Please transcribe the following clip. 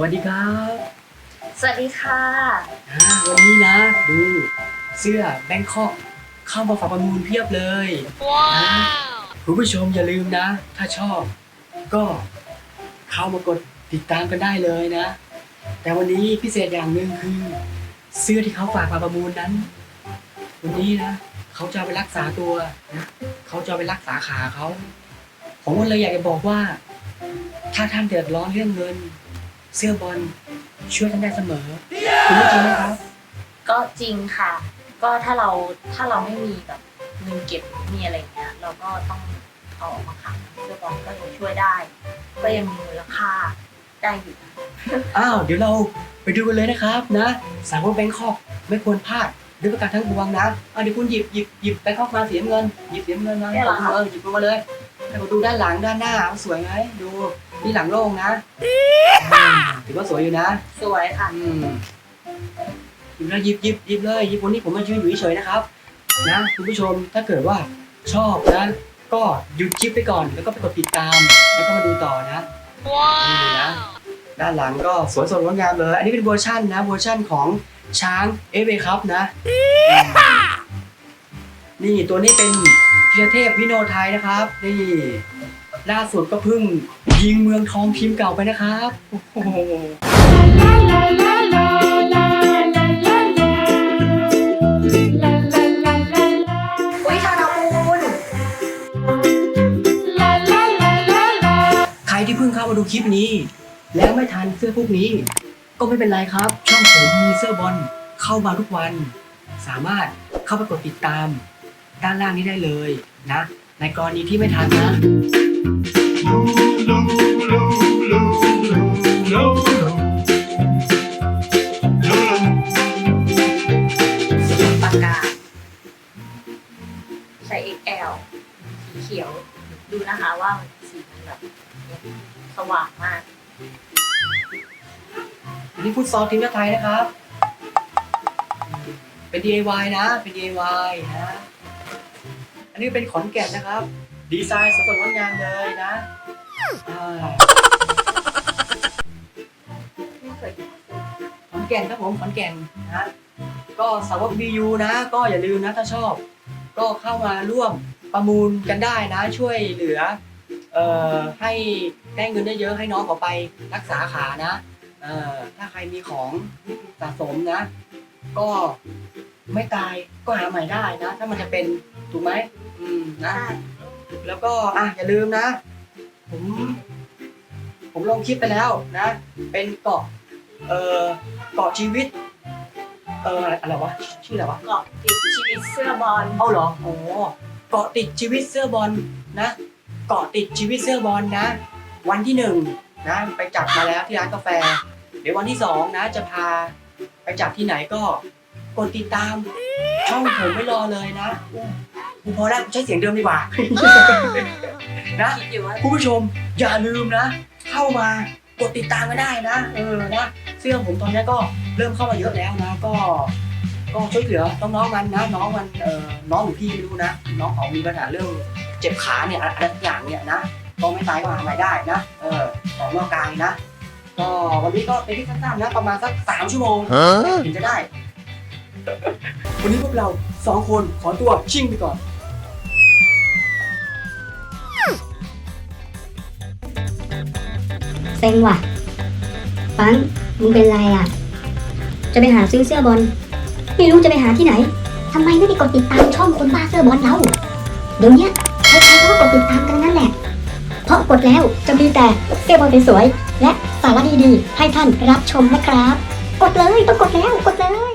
วัสดีครับสวัสดีค่ะ อ่าวันนี้นะ ดูเสื้อแบงคอกเข้ามาฝากประมูลเพียบเลยนะคุณผู้ชมอย่าลืมนะ ถ้าชอบ ก็เข้ามากดติดตามกันได้เลยนะ แต่วันนี้พิเศษอย่างหนึ่งคือ เสื้อที่เขาฝากมาประมูลนั้น วันนี้นะเขาจะเอาไปรักษาตัวนะเขาจะเอาไปรักษาขาเขาผมก็เลยอยากจะบอกว่า ถ้าท่านเดือดร้อนเรื่องเงิน เสื้อบอลช่วยท่านได้เสมอคุณรู้จริงไหมครับ ก็จริงค่ะ ก็ถ้าเราถ้าเราไม่มีแบบเงินเก็บมีอะไรอย่างเงี้ยเราก็ต้องเอาออกมาขายเพื่อบอลก็ยังช่วยได้ ก็ยังมีมูลค่าได้อยู่อ้าวเดี๋ยวเราไปดูกันเลยนะครับนะสาวกแบงคอกไม่ควรพลาดด้วยประการทั้งปวงนะอะเดี๋ยวคุณหยิบหยิบหยิบแบงคอกมาสีน้ำเงินหยิบสีน้ำเงินมาเนี่ยเหรอคะเออหยิบมาเลยให้ผมดูด้านหลังด้านหน้าสวยไหมดู นี่หลังโล่งนะอืมถือว่าสวยอยู่นะ สวยค่ะอืมหยิบเลยหยิบหยิบหยิบเลยหยิบวันนี้ผมมายืนอยู่เฉยๆนะครับ นะคุณผู้ชมถ้าเกิดว่าชอบนะ ก็หยุดคลิปไปก่อนแล้วก็ไปกดติดตาม แล้วก็มาดูต่อนะนี่นะด้านหลังก็สวยสดงดงามเลย อันนี้เป็นเวอร์ชันนะเวอร์ชันของช้างเอเวครับนะ นี่ตัวนี้เป็นธีรเทพวิโนไทยนะครับ นี่ ล่าสุดก็เพิ่งยิงเมืองทองทีมเก่าไปนะครับโอ้โหอุ้ยธนบูลใครที่เพิ่งเข้ามาดูคลิปนี้ แล้วไม่ทันเสื้อพวกนี้ ก็ไม่เป็นไรครับ ช่องผมมีเสื้อบอลเข้ามาทุกวัน สามารถเข้าไปกดติดตาม ด้านล่างนี้ได้เลยนะ ในกรณีที่ไม่ทันนะสี ปากกา ใช้ XL สีเขียว ดูนะคะว่ามันสีมันแบบสว่างมากอันนี้ฟุตซอลทีมชาติไทยนะครับ เป็น DIY นะ เป็น DIY นะ อันนี้เป็นขอนแก่นนะครับ ดีไซน์สดงดงามเลยนะอ่าไม่เคยดูขอนแก่นครับผมขอนแก่นนะก็สาวก BU นะ ก็อย่าลืมนะถ้าชอบ ก็เข้ามาร่วมประมูลกันได้นะ ช่วยเหลือเอ่อให้ได้เงินได้เยอะให้น้องเขาไปรักษาขานะเอ่อถ้าใครมีของสะสมนะ ก็ไม่ตายก็หาใหม่ได้นะ ถ้ามันจะเป็นถูกไหมอืมนะ ใช่ แล้วก็อะอย่าลืมนะ ผม ผมลงคลิปไปแล้วนะ เป็นเกาะเอ่อเกาะชีวิต เอ่ออะไรวะชื่ออะไรวะ เกาะติดชีวิตเสื้อบอลเอาเหรอโอ้เกาะติดชีวิตเสื้อบอลนะ เกาะติดชีวิตเสื้อบอลนะ วันที่หนึ่งนะไปจับมาแล้วที่ร้านกาแฟ เดี๋ยววันที่สองนะ จะพาไปจับที่ไหนก็กดติดตาม ช่องผมไม่รอเลยนะ กูพอแล้วกูใช้เสียงเดิมดีกว่า นะคิดอยู่ว่าคุณผู้ชมอย่าลืมนะ เข้ามากดติดตามก็ได้นะ เออนะเสื้อผมตอนนี้ก็เริ่มเข้ามาเยอะแล้วนะ ก็ ก็ช่วยเหลือน้องๆมันนะน้องมันเออน้องหรือพี่ไม่รู้นะน้องเขามีปัญหาเรื่องเจ็บขาเนี่ยอะไรสักอย่างเนี่ยนะก็ไม่ตายก็หาใหม่ได้นะเออของนอกกายนะ ก็วันนี้ก็เป็นที่สั้นๆนะประมาณสักสามชั่วโมงถึงจะได้ วันนี้พวกเราสองคนขอตัวชิ่งไปก่อน เซ็งว่ะ ฟัง มึงเป็นไรอะ จะไปหาซื้อเสื้อบอล ไม่รู้จะไปหาที่ไหน ทำไมไม่ไปกดติดตามช่องคนบ้าเสื้อบอลเรา เดี๋ยวนี้ใครๆก็กดติดตามกันนั่นแหละ เพราะกดแล้วจะมีแต่เสื้อบอลสวยๆและสาระดีๆให้ท่านรับชมนะครับ กดเลยต้องกดแล้วกดเลย